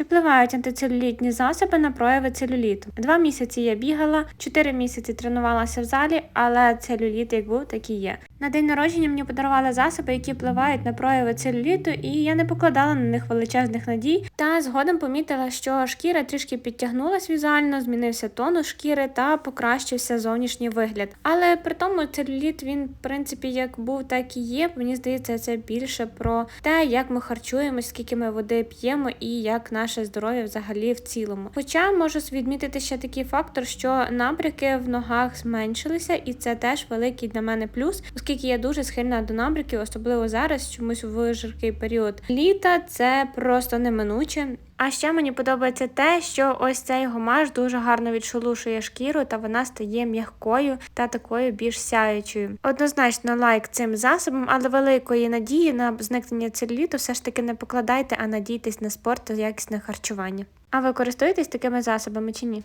Чи впливають антицелюлітні засоби на прояви целюліту? Два місяці я бігала, чотири місяці тренувалася в залі, але целюліт як був, так і є. На день народження мені подарували засоби, які впливають на прояви целюліту, і я не покладала на них величезних надій. Та згодом помітила, що шкіра трішки підтягнулась візуально, змінився тонус шкіри та покращився зовнішній вигляд. Але при тому целюліт він, в принципі, як був, так і є. Мені здається, це більше про те, як ми харчуємось, скільки ми води п'ємо і як наше здоров'я взагалі в цілому. Хоча можу відмітити ще такий фактор, що набряки в ногах зменшилися, і це теж великий для мене плюс, оскільки я дуже схильна до набряків, особливо зараз, чомусь в жаркий період літа. Це просто неминуче. А ще мені подобається те, що ось цей гомаж дуже гарно відшелушує шкіру, та вона стає м'якою та такою більш сяючою. Однозначно лайк цим засобам, але великої надії на зникнення целюліту все ж таки не покладайте, а надійтесь на спорт та якісне харчування. А ви користуєтесь такими засобами чи ні?